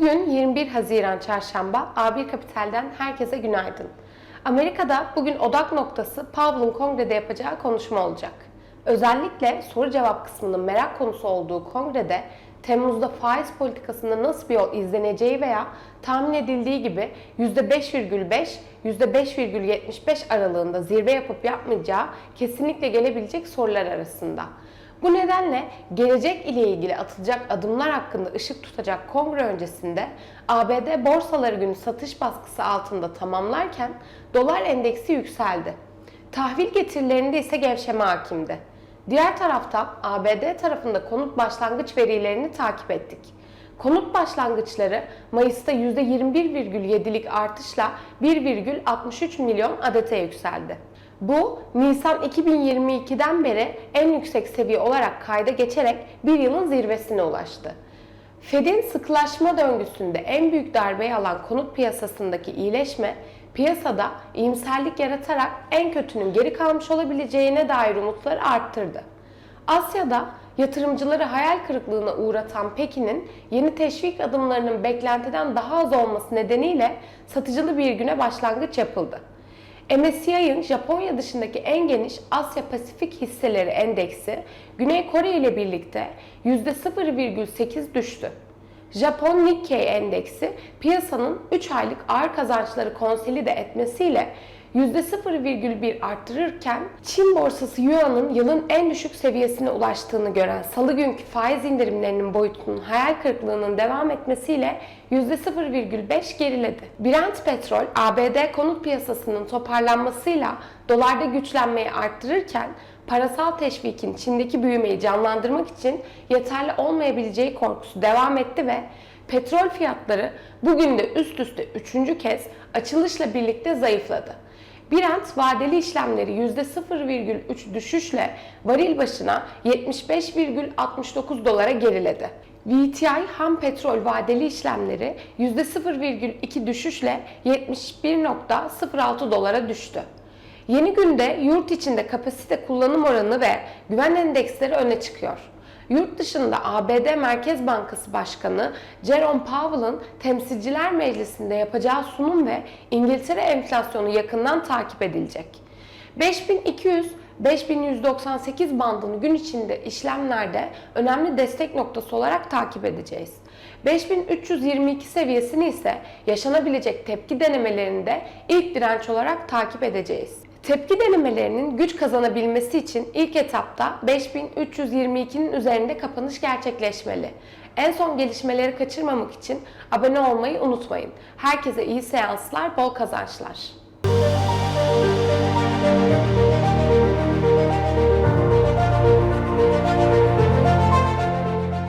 Bugün 21 Haziran Çarşamba A1 Kapital'den herkese günaydın. Amerika'da bugün odak noktası Powell'ın kongrede yapacağı konuşma olacak. Özellikle soru cevap kısmının merak konusu olduğu kongrede Temmuz'da faiz politikasında nasıl bir yol izleneceği veya tahmin edildiği gibi %5,5, %5,75 aralığında zirve yapıp yapmayacağı kesinlikle gelebilecek sorular arasında. Bu nedenle gelecek ile ilgili atılacak adımlar hakkında ışık tutacak kongre öncesinde ABD borsaları günü satış baskısı altında tamamlarken dolar endeksi yükseldi. Tahvil getirilerinde ise gevşeme hakimdi. Diğer taraftan ABD tarafında konut başlangıç verilerini takip ettik. Konut başlangıçları Mayıs'ta %21,7'lik artışla 1,63 milyon adete yükseldi. Bu Nisan 2022'den beri en yüksek seviye olarak kayda geçerek bir yılın zirvesine ulaştı. Fed'in sıkılaşma döngüsünde en büyük darbeyi alan konut piyasasındaki iyileşme piyasada iyimserlik yaratarak en kötünün geri kalmış olabileceğine dair umutları arttırdı. Asya'da yatırımcıları hayal kırıklığına uğratan Pekin'in yeni teşvik adımlarının beklentiden daha az olması nedeniyle satıcılı bir güne başlangıç yapıldı. MSCI'ın Japonya dışındaki en geniş Asya Pasifik hisseleri endeksi Güney Kore ile birlikte %0,8 düştü. Japon Nikkei endeksi piyasanın 3 aylık ağır kazançları konsolide etmesiyle %0,1 arttırırken Çin borsası Yuan'ın yılın en düşük seviyesine ulaştığını gören salı günkü faiz indirimlerinin boyutunun hayal kırıklığının devam etmesiyle %0,5 geriledi. Brent petrol ABD konut piyasasının toparlanmasıyla dolarda güçlenmeyi arttırırken parasal teşvikin Çin'deki büyümeyi canlandırmak için yeterli olmayabileceği korkusu devam etti ve petrol fiyatları bugün de üst üste üçüncü kez açılışla birlikte zayıfladı. Brent vadeli işlemleri %0,3 düşüşle varil başına 75,69 dolara geriledi. VTI ham petrol vadeli işlemleri %0,2 düşüşle 71,06 dolara düştü. Yeni günde yurt içinde kapasite kullanım oranı ve güven endeksleri öne çıkıyor. Yurt dışında ABD Merkez Bankası Başkanı Jerome Powell'ın Temsilciler Meclisi'nde yapacağı sunum ve İngiltere enflasyonu yakından takip edilecek. 5200 5198 bandını gün içinde işlemlerde önemli destek noktası olarak takip edeceğiz. 5322 seviyesini ise yaşanabilecek tepki denemelerinde ilk direnç olarak takip edeceğiz. Tepki denemelerinin güç kazanabilmesi için ilk etapta 5322'nin üzerinde kapanış gerçekleşmeli. En son gelişmeleri kaçırmamak için abone olmayı unutmayın. Herkese iyi seanslar, bol kazançlar.